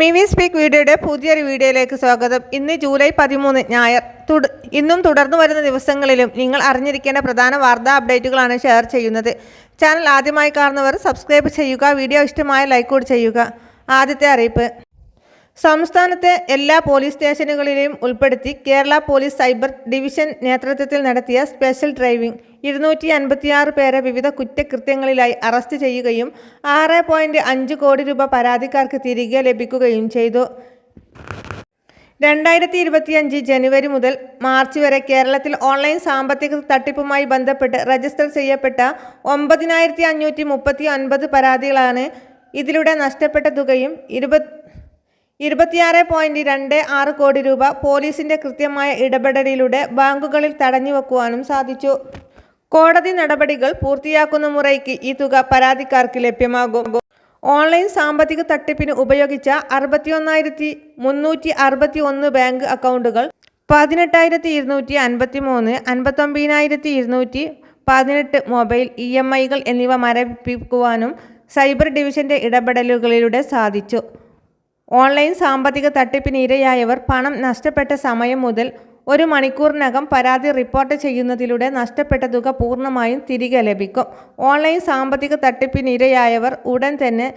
Mivi speak വീഡിയോയുടെ പുതിയൊരു വീഡിയോയിലേക്ക് സ്വാഗതം. ഇന്ന് ജൂലൈ പതിമൂന്ന് ഞായർ. തുട- ഇന്നും തുടർന്നു വരുന്ന ദിവസങ്ങളിലും നിങ്ങൾ അറിഞ്ഞിരിക്കേണ്ട പ്രധാന വാർത്താ അപ്ഡേറ്റുകളാണ് ഷെയർ ചെയ്യുന്നത്. ചാനൽ ആദ്യമായി കാണുന്നവർ സബ്സ്ക്രൈബ് ചെയ്യുക വീഡിയോ ഇഷ്ടമായ ലൈക്ക് കൂടി ചെയ്യുക. ആദ്യത്തെ അറിയിപ്പ്. സംസ്ഥാനത്തെ എല്ലാ പോലീസ് സ്റ്റേഷനുകളിലെയും ഉൾപ്പെടുത്തി കേരള പോലീസ് സൈബർ ഡിവിഷൻ നേതൃത്വത്തിൽ നടത്തിയ സ്പെഷ്യൽ ഡ്രൈവിംഗ്. ഇരുന്നൂറ്റി അൻപത്തിയാറ് പേരെ വിവിധ കുറ്റകൃത്യങ്ങളിലായി അറസ്റ്റ് ചെയ്യുകയും ആറ് പോയിന്റ് അഞ്ച് കോടി രൂപ പരാതിക്കാർക്ക് തിരികെ ലഭിക്കുകയും ചെയ്തു. രണ്ടായിരത്തി ഇരുപത്തിയഞ്ച് ജനുവരി മുതൽ മാർച്ച് വരെ കേരളത്തിൽ ഓൺലൈൻ സാമ്പത്തിക തട്ടിപ്പുമായി ബന്ധപ്പെട്ട് രജിസ്റ്റർ ചെയ്യപ്പെട്ട ഒമ്പതിനായിരത്തി അഞ്ഞൂറ്റി മുപ്പത്തി ഒൻപത് പരാതികളാണ് ഇതിലൂടെ നഷ്ടപ്പെട്ട തുകയും ഇരുപത് ഇരുപത്തിയാറ് പോയിന്റ് രണ്ട് ആറ് കോടി രൂപ പോലീസിന്റെ കൃത്യമായ ഇടപെടലിലൂടെ ബാങ്കുകളിൽ തടഞ്ഞു വെക്കുവാനും സാധിച്ചു. കോടതി നടപടികൾ പൂർത്തിയാക്കുന്ന മുറയ്ക്ക് ഈ തുക പരാതിക്കാർക്ക് ലഭ്യമാകും. ഓൺലൈൻ സാമ്പത്തിക തട്ടിപ്പിന് ഉപയോഗിച്ച അറുപത്തിയൊന്നായിരത്തി മുന്നൂറ്റി അറുപത്തി ഒന്ന് ബാങ്ക് അക്കൗണ്ടുകൾ പതിനെട്ടായിരത്തി ഇരുന്നൂറ്റി അൻപത്തി മൂന്ന് അൻപത്തൊമ്പതിനായിരത്തി ഇരുന്നൂറ്റി പതിനെട്ട് മൊബൈൽ ഇ എം ഐകൾ എന്നിവ മരവിപ്പിക്കുവാനും സൈബർ ഡിവിഷന്റെ ഇടപെടലുകളിലൂടെ സാധിച്ചു. ഓൺലൈൻ സാമ്പത്തിക തട്ടിപ്പിന് ഇരയായവർ പണം നഷ്ടപ്പെട്ട സമയം മുതൽ ഒരു മണിക്കൂറിനകം പരാതി റിപ്പോർട്ട് ചെയ്യുന്നതിലൂടെ നഷ്ടപ്പെട്ട തുക പൂർണമായും തിരികെ ലഭിക്കും. ഓൺലൈൻ സാമ്പത്തിക തട്ടിപ്പിന് ഇരയായവർ ഉടൻ തന്നെ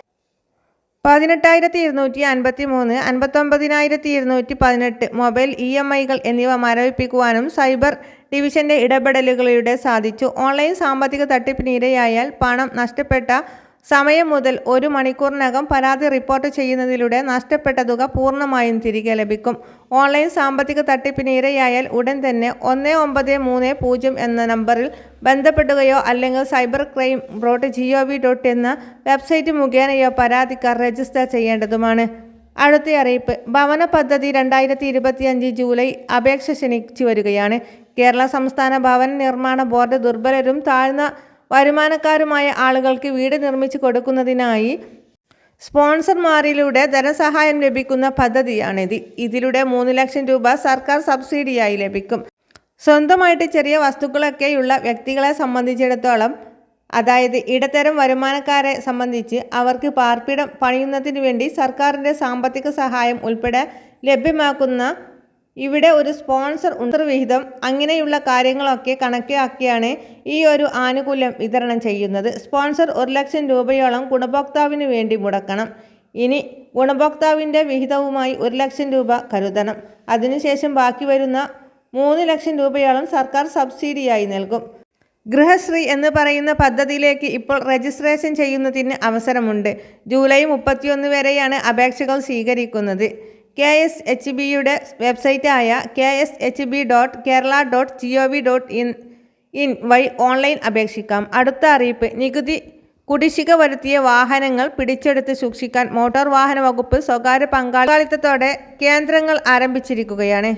പതിനെട്ടായിരത്തി ഇരുന്നൂറ്റി അൻപത്തി മൂന്ന് അൻപത്തൊമ്പതിനായിരത്തി ഇരുന്നൂറ്റി പതിനെട്ട് മൊബൈൽ ഇ എം ഐകൾ എന്നിവ മരവിപ്പിക്കുവാനും സൈബർ ഡിവിഷന്റെ ഇടപെടലുകളിലൂടെ സാധിച്ചു. ഓൺലൈൻ സാമ്പത്തിക തട്ടിപ്പിന് ഇരയായാൽ പണം നഷ്ടപ്പെട്ട സമയം മുതൽ ഒരു മണിക്കൂറിനകം പരാതി റിപ്പോർട്ട് ചെയ്യുന്നതിലൂടെ നഷ്ടപ്പെട്ട തുക പൂർണമായും തിരികെ ലഭിക്കും. ഓൺലൈൻ സാമ്പത്തിക തട്ടിപ്പിന് ഇരയായാൽ ഉടൻ തന്നെ ഒന്ന് ഒമ്പത് മൂന്ന് പൂജ്യം എന്ന നമ്പറിൽ ബന്ധപ്പെടുകയോ അല്ലെങ്കിൽ cyber crime dot G O V dot എന്ന വെബ്സൈറ്റ് മുഖേനയോ പരാതിക്കാർ രജിസ്റ്റർ ചെയ്യേണ്ടതുമാണ്. അടുത്ത അറിയിപ്പ്. ഭവന പദ്ധതി രണ്ടായിരത്തി ഇരുപത്തിയഞ്ച് ജൂലൈ അപേക്ഷ ക്ഷണിച്ചു വരികയാണ്. കേരള സംസ്ഥാന ഭവന നിർമ്മാണ ബോർഡ് ദുർബലരും താഴ്ന്ന വരുമാനക്കാരുമായ ആളുകൾക്ക് വീട് നിർമ്മിച്ചു കൊടുക്കുന്നതിനായി സ്പോൺസർമാരിലൂടെ ധനസഹായം ലഭിക്കുന്ന പദ്ധതിയാണിത്. ഇതിലൂടെ മൂന്ന് ലക്ഷം രൂപ സർക്കാർ സബ്സിഡിയായി ലഭിക്കും. സ്വന്തമായിട്ട് ചെറിയ വസ്തുക്കളൊക്കെയുള്ള വ്യക്തികളെ സംബന്ധിച്ചിടത്തോളം അതായത് ഇടത്തരം വരുമാനക്കാരെ സംബന്ധിച്ച് അവർക്ക് പാർപ്പിടം പണിയുന്നതിന് വേണ്ടി സർക്കാരിന്റെ സാമ്പത്തിക സഹായം ഉൾപ്പെടെ ലഭ്യമാക്കുന്ന ഇവിടെ ഒരു സ്പോൺസർ വിഹിതം. അങ്ങനെയുള്ള കാര്യങ്ങളൊക്കെ കണക്കാക്കിയാണ് ഈ ഒരു ആനുകൂല്യം വിതരണം ചെയ്യുന്നത്. സ്പോൺസർ ഒരു ലക്ഷം രൂപയോളം ഗുണഭോക്താവിന് വേണ്ടി മുടക്കണം. ഇനി ഗുണഭോക്താവിന്റെ വിഹിതവുമായി ഒരു ലക്ഷം രൂപ കരുതണം. അതിനുശേഷം ബാക്കി വരുന്ന മൂന്ന് ലക്ഷം രൂപയോളം സർക്കാർ സബ്സിഡിയായി നൽകും. ഗൃഹശ്രീ എന്ന് പറയുന്ന പദ്ധതിയിലേക്ക് ഇപ്പോൾ രജിസ്ട്രേഷൻ ചെയ്യുന്നതിന് അവസരമുണ്ട്. ജൂലൈ മുപ്പത്തിയൊന്ന് വരെയാണ് അപേക്ഷകൾ സ്വീകരിക്കുന്നത്. കെ എസ് എച്ച് ബിയുടെ വെബ്സൈറ്റായ K S H B dot Kerala dot G O V dot in in വഴി ഓൺലൈൻ അപേക്ഷിക്കാം. അടുത്ത അറിയിപ്പ് നികുതി കുടിശ്ശിക വരുത്തിയ വാഹനങ്ങൾ പിടിച്ചെടുത്ത് സൂക്ഷിക്കാൻ മോട്ടോർ വാഹന വകുപ്പ് സ്വകാര്യ പങ്കാളിത്തത്തോടെ കേന്ദ്രങ്ങൾ ആരംഭിച്ചിരിക്കുകയാണ്.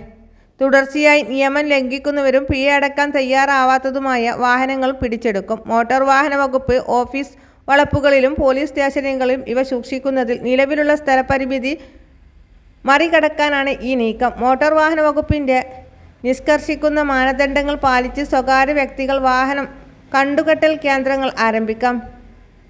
തുടർച്ചയായി നിയമം ലംഘിക്കുന്നവരും പിഴ അടക്കാൻ തയ്യാറാവാത്തതുമായ വാഹനങ്ങൾ പിടിച്ചെടുക്കും. മോട്ടോർ വാഹന വകുപ്പ് ഓഫീസ് വളപ്പുകളിലും പോലീസ് സ്റ്റേഷനുകളിലും ഇവ സൂക്ഷിക്കുന്നതിൽ നിലവിലുള്ള സ്ഥലപരിമിതി മറികടക്കാനാണ് ഈ നീക്കം. മോട്ടോർ വാഹന വകുപ്പിന്റെ നിഷ്കർഷിക്കുന്ന മാനദണ്ഡങ്ങൾ പാലിച്ച് സ്വകാര്യ വ്യക്തികൾ വാഹനം കണ്ടുകെട്ടൽ കേന്ദ്രങ്ങൾ ആരംഭിക്കാം.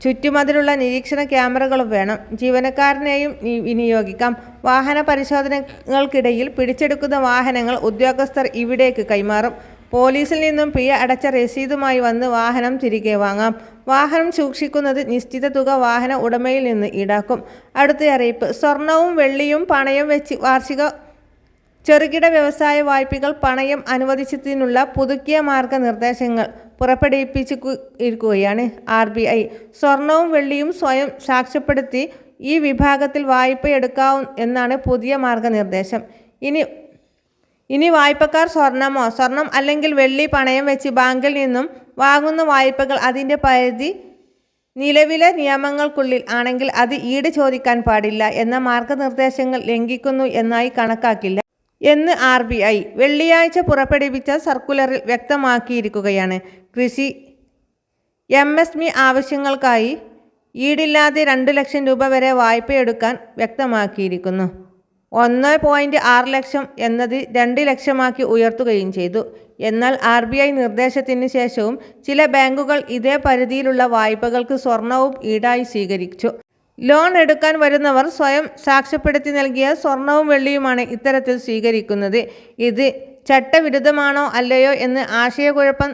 ചുറ്റുമതിലുള്ള നിരീക്ഷണ ക്യാമറകളും വേണം. ജീവനക്കാരനെയും വിനിയോഗിക്കാം. വാഹന പരിശോധനകൾക്കിടയിൽ പിടിച്ചെടുക്കുന്ന വാഹനങ്ങൾ ഉദ്യോഗസ്ഥർ ഇവിടേക്ക് കൈമാറും. പോലീസിൽ നിന്നും പിഴ അടച്ച രസീതുമായി വന്ന് വാഹനം തിരികെ വാങ്ങാം. വാഹനം സൂക്ഷിക്കുന്നത് നിശ്ചിത തുക വാഹന ഉടമയിൽ നിന്ന് ഈടാക്കും. അടുത്ത അറിയിപ്പ്. സ്വർണവും വെള്ളിയും പണയം വെച്ച് വാർഷിക ചെറുകിട വ്യവസായ വായ്പകൾ പണയം അനുവദിച്ചതിനുള്ള പുതുക്കിയ മാർഗനിർദ്ദേശങ്ങൾ പുറപ്പെടുവിപ്പിച്ചു ഇരിക്കുകയാണ് ആർ ബി ഐ. സ്വർണവും വെള്ളിയും സ്വയം സാക്ഷ്യപ്പെടുത്തി ഈ വിഭാഗത്തിൽ വായ്പ എടുക്കാവും എന്നാണ് പുതിയ മാർഗനിർദ്ദേശം. ഇനി ഇനി വായ്പക്കാർ സ്വർണമോ സ്വർണം അല്ലെങ്കിൽ വെള്ളി പണയം വെച്ച് ബാങ്കിൽ നിന്നും വാങ്ങുന്ന വായ്പകൾ അതിന്റെ പരിധി നിലവിലെ നിയമങ്ങൾക്കുള്ളിൽ ആണെങ്കിൽ അത് ഈട് ചോദിക്കാൻ പാടില്ല എന്ന മാർഗനിർദ്ദേശങ്ങൾ ലംഘിക്കുന്നു എന്നായി കണക്കാക്കില്ല എന്ന് ആർ ബി ഐ വെള്ളിയാഴ്ച പുറപ്പെടുവിച്ച സർക്കുലറിൽ വ്യക്തമാക്കിയിരിക്കുകയാണ്. കൃഷി എം എസ് മി ആവശ്യങ്ങൾക്കായി ഈടില്ലാതെ രണ്ട് ലക്ഷം രൂപ വരെ വായ്പയെടുക്കാൻ വ്യക്തമാക്കിയിരിക്കുന്നു. ഒന്ന് പോയിന്റ് ആറ് ലക്ഷം എന്നത് രണ്ട് ലക്ഷമാക്കി ഉയർത്തുകയും ചെയ്തു. എന്നാൽ ആർ ബി ഐ നിർദ്ദേശത്തിന് ശേഷവും ചില ബാങ്കുകൾ ഇതേ പരിധിയിലുള്ള വായ്പകൾക്ക് സ്വർണവും ഈടായി സ്വീകരിച്ചു. ലോൺ എടുക്കാൻ വരുന്നവർ സ്വയം സാക്ഷ്യപ്പെടുത്തി നൽകിയ സ്വർണവും വെള്ളിയുമാണ് ഇത്തരത്തിൽ സ്വീകരിക്കുന്നത്. ഇത് ചട്ടവിരുദ്ധമാണോ അല്ലയോ എന്ന് ആശയക്കുഴപ്പം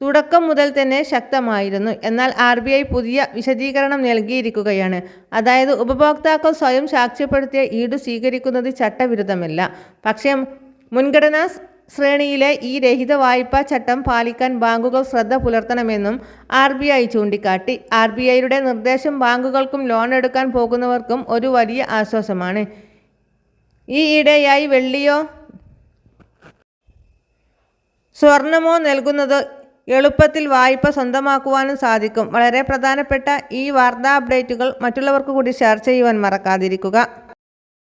തുടക്കം മുതൽ തന്നെ ശക്തമായിരുന്നു. എന്നാൽ ആർ ബി ഐ പുതിയ വിശദീകരണം നൽകിയിരിക്കുകയാണ്. അതായത് ഉപഭോക്താക്കൾ സ്വയം സാക്ഷ്യപ്പെടുത്തിയ ഈട് സ്വീകരിക്കുന്നത് ചട്ടവിരുദ്ധമല്ല. പക്ഷേ മുൻഗണനാ ശ്രേണിയിലെ ഈ രഹിത വായ്പാ ചട്ടം പാലിക്കാൻ ബാങ്കുകൾ ശ്രദ്ധ പുലർത്തണമെന്നും ആർ ബി ഐ ചൂണ്ടിക്കാട്ടി. ആർ ബി ഐയുടെ നിർദ്ദേശം ബാങ്കുകൾക്കും ലോൺ എടുക്കാൻ പോകുന്നവർക്കും ഒരു വലിയ ആശ്വാസമാണ്. ഈ ഇടയായി വെള്ളിയോ സ്വർണമോ നൽകുന്നത് എളുപ്പത്തിൽ വായ്പ സ്വന്തമാക്കുവാനും സാധിക്കും. വളരെ പ്രധാനപ്പെട്ട ഈ വാർത്താ അപ്ഡേറ്റുകൾ മറ്റുള്ളവർക്ക് കൂടി ഷെയർ ചെയ്യുവാൻ മറക്കാതിരിക്കുക.